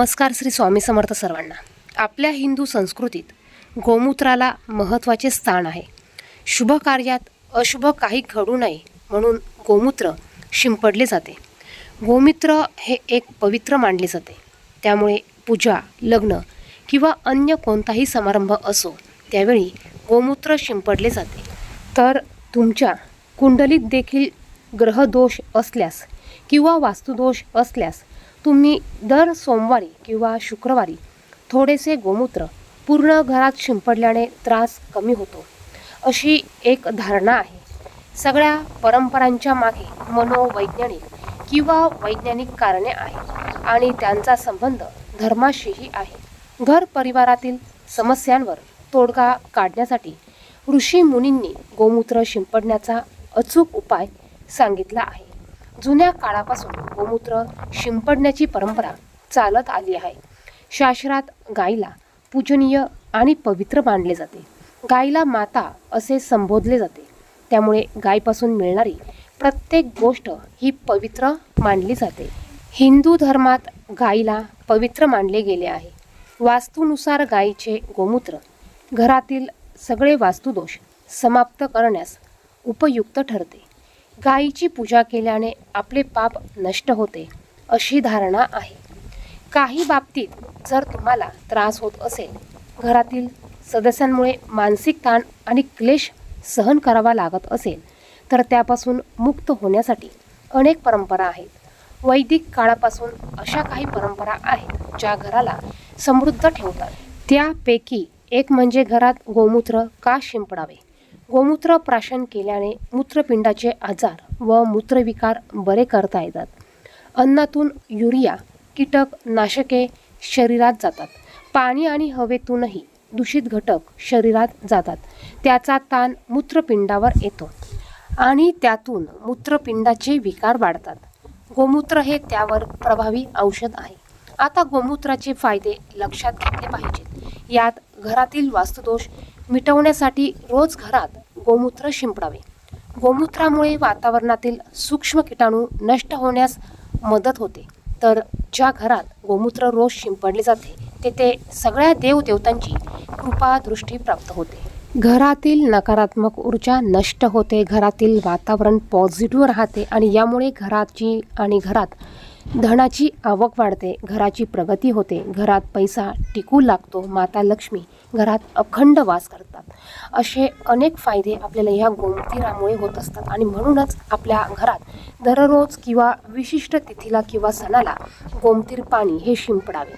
नमस्कार श्री स्वामी समर्थ सर्वांना. आपल्या हिंदू संस्कृतीत गोमूत्राला महत्त्वाचे स्थान आहे. शुभ कार्यात अशुभ काही घडू नये म्हणून गोमूत्र शिंपडले जाते. गोमूत्र हे एक पवित्र मानले जाते. त्यामुळे पूजा लग्न किंवा अन्य कोणताही समारंभ असो त्यावेळी गोमूत्र शिंपडले जाते. तर तुमच्या कुंडलीत देखील ग्रहदोष असल्यास किंवा वास्तुदोष असल्यास तुम्ही दर सोमवारी किंवा शुक्रवारी थोडेसे गोमूत्र पूर्ण घरात शिंपडल्याने त्रास कमी होतो. अशी एक धारणा आहे. सगळ्या परंपरांच्या मागे मनोवैज्ञानिक किंवा वैज्ञानिक कारणे आहेत आणि त्यांचा संबंध धर्माशीही आहे. घर परिवारातील समस्यांवर तोडगा काढण्यासाठी ऋषी मुनींनी गोमूत्र शिंपडण्याचा अचूक उपाय सांगितला आहे. जुन्या काळापासून गोमूत्र शिंपडण्याची परंपरा चालत आली आहे. शास्त्रात गायीला पूजनीय आणि पवित्र मानले जाते. गायीला माता असे संबोधले जाते. त्यामुळे गायीपासून मिळणारी प्रत्येक गोष्ट ही पवित्र मानली जाते. हिंदू धर्मात गायीला पवित्र मानले गेले आहे. वास्तूनुसार गायीचे गोमूत्र घरातील सगळे वास्तुदोष समाप्त करण्यास उपयुक्त ठरते. गायीची पूजा केल्याने आपले पाप नष्ट होते अशी धारणा आहे. काही बाबतीत जर तुम्हाला त्रास होत असेल घरातील सदस्यांमुळे मानसिक ताण आणि क्लेश सहन करावा लागत असेल तर त्यापासून मुक्त होण्यासाठी अनेक परंपरा आहेत. वैदिक काळापासून अशा काही परंपरा आहेत ज्या घराला समृद्ध ठेवतात. त्यापैकी एक म्हणजे घरात गोमूत्र का शिंपडावे? गोमूत्र प्राशन केल्याने मूत्रपिंडाचे आजार व मूत्रविकार बरे करता येतात. अन्नातून युरिया कीटक नाशके शरीरात जातात. पाणी आणि हवेतूनही दूषित घटक शरीरात जातात. त्याचा ताण मूत्रपिंडावर येतो आणि त्यातून मूत्रपिंडाचे विकार वाढतात. गोमूत्र हे त्यावर प्रभावी औषध आहे. आता गोमूत्राचे फायदे लक्षात घेतले पाहिजेत. यात घरातील वास्तुदोष मिटवण्यासाठी रोज घरात गोमूत्र शिंपडावे. गोमूत्रामुळे वातावरणातील सूक्ष्म किटाणू नष्ट होण्यास मदत होते. तर ज्या घरात गोमूत्र रोज शिंपडले जाते तेथे सगळ्या देवदेवतांची कृपा दृष्टी प्राप्त होते. घरातील नकारात्मक ऊर्जा नष्ट होते घरातील वातावरण पॉझिटिव्ह राहते आणि यामुळे घराची आणि घरात धनाची आवक वाढते घराची प्रगती होते घरात पैसा टिकू लागतो. माता लक्ष्मी घरात अखंड वास करतात. असे अनेक फायदे आपल्याला ह्या गोमतीरामुळे होत असतात. आणि म्हणूनच आपल्या घरात दररोज किंवा विशिष्ट तिथीला किंवा सणाला गोमतीर पाणी हे शिंपडावे.